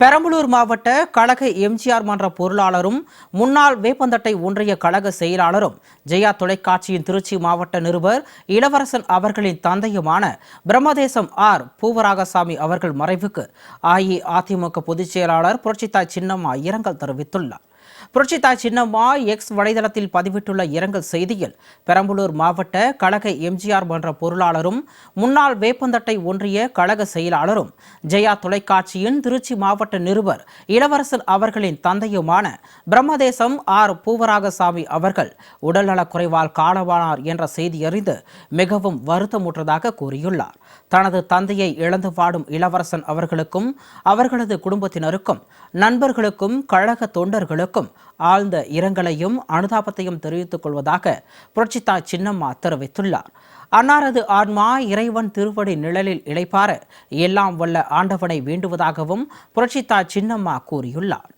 பெரம்பலூர் மாவட்ட கழக எம்ஜிஆர் மன்ற பொருளாளரும் முன்னாள் வேப்பந்தட்டை ஒன்றிய கழக செயலாளரும் ஜெயா தொலைக்காட்சியின் திருச்சி மாவட்ட நிருபர் இளவரசன் அவர்களின் தந்தையுமான பிரம்மதேசம் ஆர். பூவராகசாமி அவர்கள் மறைவுக்கு அஇஅதிமுக பொதுச் செயலாளர் புரட்சித்தாய் சின்னம்மா இரங்கல் தெரிவித்துள்ளார். புரட்சிதா சின்னம்மா எக்ஸ் வலைதளத்தில் பதிவிட்டுள்ள இரங்கல் செய்தியில் பெரம்பலூர் மாவட்ட கழக எம்ஜிஆர் மன்ற பொருளாளரும் முன்னாள் வேப்பந்தட்டை ஒன்றிய கழக செயலாளரும் ஜெயா தொலைக்காட்சியின் திருச்சி மாவட்ட நிருபர் இளவரசன் அவர்களின் தந்தையுமான பிரம்மதேசம் ஆர் பூவராகசாமி அவர்கள் உடல்நலக் குறைவால் காலமானார் என்ற செய்தி அறிந்து மிகவும் வருத்தமுற்றதாக கூறியுள்ளார். தனது தந்தையை இழந்து வாடும் இளவரசன் அவர்களுக்கும் அவர்களது குடும்பத்தினருக்கும் நண்பர்களுக்கும் கழக தொண்டர்களுக்கும் ஆழ்ந்த இரங்கலையும் அனுதாபத்தையும் தெரிவித்துக் கொள்வதாக புரட்சித்தா சின்னம்மா தெரிவித்துள்ளார். அன்னாரது ஆன்மா இறைவன் திருவடி நிழலில் இளைப்பார எல்லாம் வல்ல ஆண்டவனை வேண்டுவதாகவும் புரட்சித்தா சின்னம்மா கூறியுள்ளார்.